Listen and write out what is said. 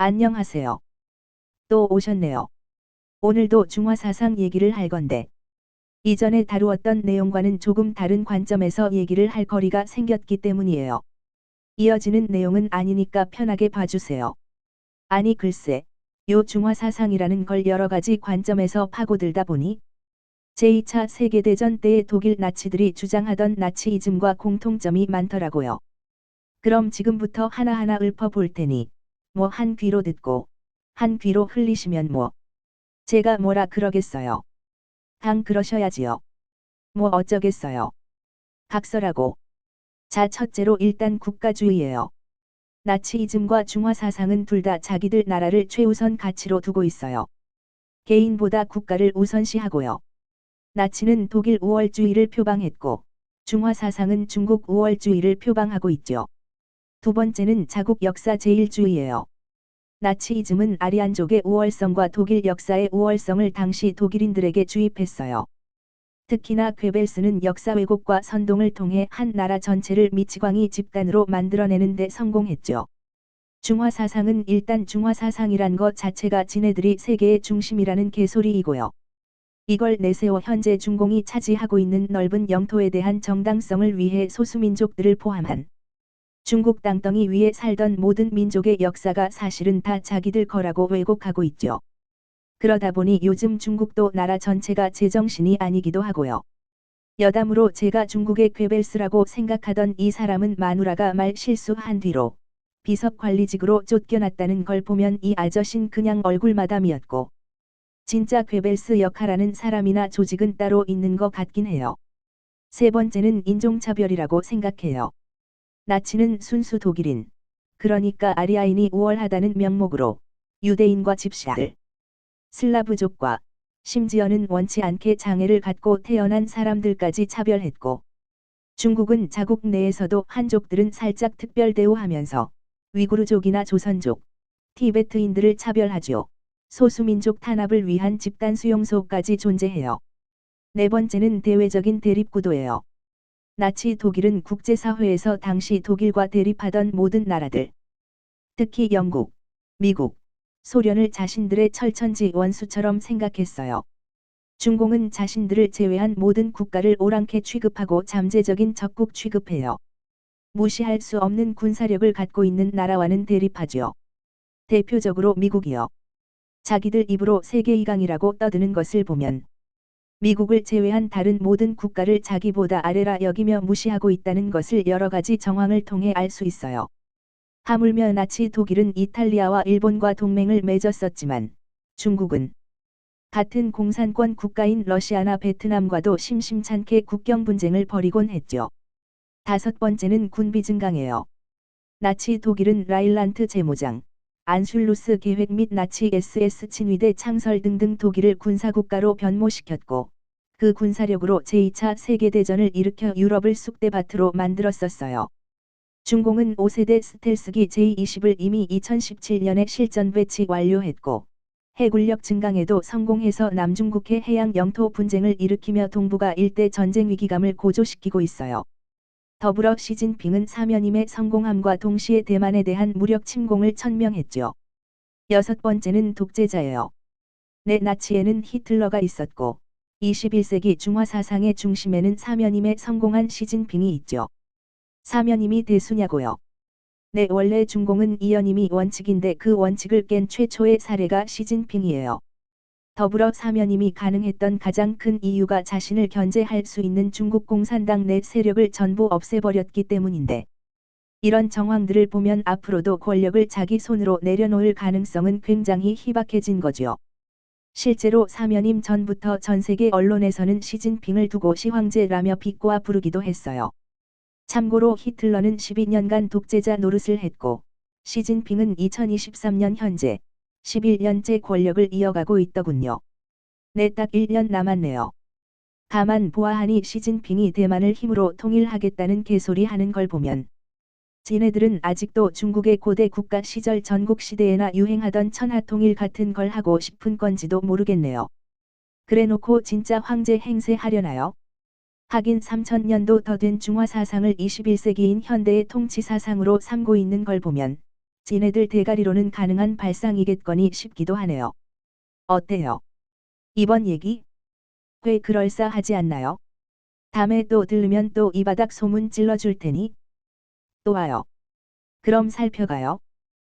안녕하세요. 또 오셨네요. 오늘도 중화사상 얘기를 할 건데, 이전에 다루었던 내용과는 조금 다른 관점에서 얘기를 할 거리가 생겼기 때문이에요. 이어지는 내용은 아니니까 편하게 봐주세요. 아니 글쎄, 요 중화사상이라는 걸 여러 가지 관점에서 파고들다 보니 제2차 세계대전 때의 독일 나치들이 주장하던 나치이즘과 공통점이 많더라고요. 그럼 지금부터 하나하나 읊어볼 테니 뭐 한 귀로 듣고 한 귀로 흘리시면 뭐 제가 뭐라 그러겠어요. 당 그러셔야지요. 뭐 어쩌겠어요. 각설하고 자 첫째로 일단 국가주의예요. 나치이즘과 중화사상은 둘 다 자기들 나라를 최우선 가치로 두고 있어요. 개인보다 국가를 우선시하고요. 나치는 독일 우월주의를 표방했고 중화사상은 중국 우월주의를 표방하고 있죠. 두 번째는 자국 역사 제일주의예요. 나치이즘은 아리안족의 우월성과 독일 역사의 우월성을 당시 독일인들에게 주입했어요. 특히나 괴벨스는 역사 왜곡과 선동을 통해 한 나라 전체를 미치광이 집단으로 만들어내는 데 성공했죠. 중화사상은 일단 중화사상이란 것 자체가 지네들이 세계의 중심이라는 개소리이고요. 이걸 내세워 현재 중공이 차지하고 있는 넓은 영토에 대한 정당성을 위해 소수민족들을 포함한 중국 땅덩이 위에 살던 모든 민족의 역사가 사실은 다 자기들 거라고 왜곡하고 있죠. 그러다 보니 요즘 중국도 나라 전체가 제정신이 아니기도 하고요. 여담으로 제가 중국의 괴벨스라고 생각하던 이 사람은 마누라가 말 실수한 뒤로 비서관리직으로 쫓겨났다는 걸 보면 이 아저신 그냥 얼굴 마담이었고 진짜 괴벨스 역할하는 사람이나 조직은 따로 있는 것 같긴 해요. 세 번째는 인종차별이라고 생각해요. 나치는 순수 독일인, 그러니까 아리아인이 우월하다는 명목으로 유대인과 집시들, 슬라브족과 심지어는 원치 않게 장애를 갖고 태어난 사람들까지 차별했고 중국은 자국 내에서도 한족들은 살짝 특별 대우하면서 위구르족이나 조선족, 티베트인들을 차별하죠. 소수민족 탄압을 위한 집단 수용소까지 존재해요. 네 번째는 대외적인 대립구도예요. 나치 독일은 국제사회에서 당시 독일과 대립하던 모든 나라들, 특히 영국, 미국, 소련을 자신들의 철천지 원수처럼 생각했어요. 중공은 자신들을 제외한 모든 국가를 오랑캐 취급하고 잠재적인 적국 취급해요. 무시할 수 없는 군사력을 갖고 있는 나라와는 대립하죠. 대표적으로 미국이요. 자기들 입으로 세계 2강이라고 떠드는 것을 보면 미국을 제외한 다른 모든 국가를 자기보다 아래라 여기며 무시하고 있다는 것을 여러 가지 정황을 통해 알 수 있어요. 하물며 나치 독일은 이탈리아와 일본과 동맹을 맺었었지만 중국은 같은 공산권 국가인 러시아나 베트남과도 심심찮게 국경 분쟁을 벌이곤 했죠. 다섯 번째는 군비 증강이에요. 나치 독일은 라일란트 재무장, 안슐루스 계획 및 나치 SS 친위대 창설 등등 독일을 군사국가로 변모시켰고 그 군사력으로 제2차 세계대전을 일으켜 유럽을 쑥대밭으로 만들었었어요. 중공은 5세대 스텔스기 j 2 0을 이미 2017년에 실전 배치 완료했고 해군력 증강에도 성공해서 남중국해 해양 영토 분쟁을 일으키며 동북아 일대 전쟁 위기감을 고조시키고 있어요. 더불어 시진핑은 사면임의 성공함과 동시에 대만에 대한 무력 침공을 천명했죠. 여섯 번째는 독재자예요. 내 나치에는 히틀러가 있었고 21세기 중화 사상의 중심에는 사면임에 성공한 시진핑이 있죠. 사면임이 대수냐고요. 네 원래 중공은 이연임이 원칙인데 그 원칙을 깬 최초의 사례가 시진핑이에요. 더불어 사면임이 가능했던 가장 큰 이유가 자신을 견제할 수 있는 중국 공산당 내 세력을 전부 없애버렸기 때문인데 이런 정황들을 보면 앞으로도 권력을 자기 손으로 내려놓을 가능성은 굉장히 희박해진 거죠. 실제로 사면임 전부터 전 세계 언론에서는 시진핑을 두고 시황제라며 비꼬아 부르기도 했어요. 참고로 히틀러는 12년간 독재자 노릇을 했고 시진핑은 2023년 현재 11년째 권력을 이어가고 있더군요. 네딱 1년 남았네요. 다만 보아하니 시진핑이 대만을 힘으로 통일하겠다는 개소리 하는 걸 보면 지네들은 아직도 중국의 고대 국가 시절 전국 시대에나 유행하던 천하통일 같은 걸 하고 싶은 건지도 모르겠네요. 그래놓고 진짜 황제 행세하려나요? 하긴 3000년도 더 된 중화 사상을 21세기인 현대의 통치 사상으로 삼고 있는 걸 보면 지네들 대가리로는 가능한 발상이겠거니 싶기도 하네요. 어때요? 이번 얘기? 꽤 그럴싸하지 않나요? 다음에 또 들으면 또 이 바닥 소문 찔러줄 테니 또 와요. 그럼 살펴가요.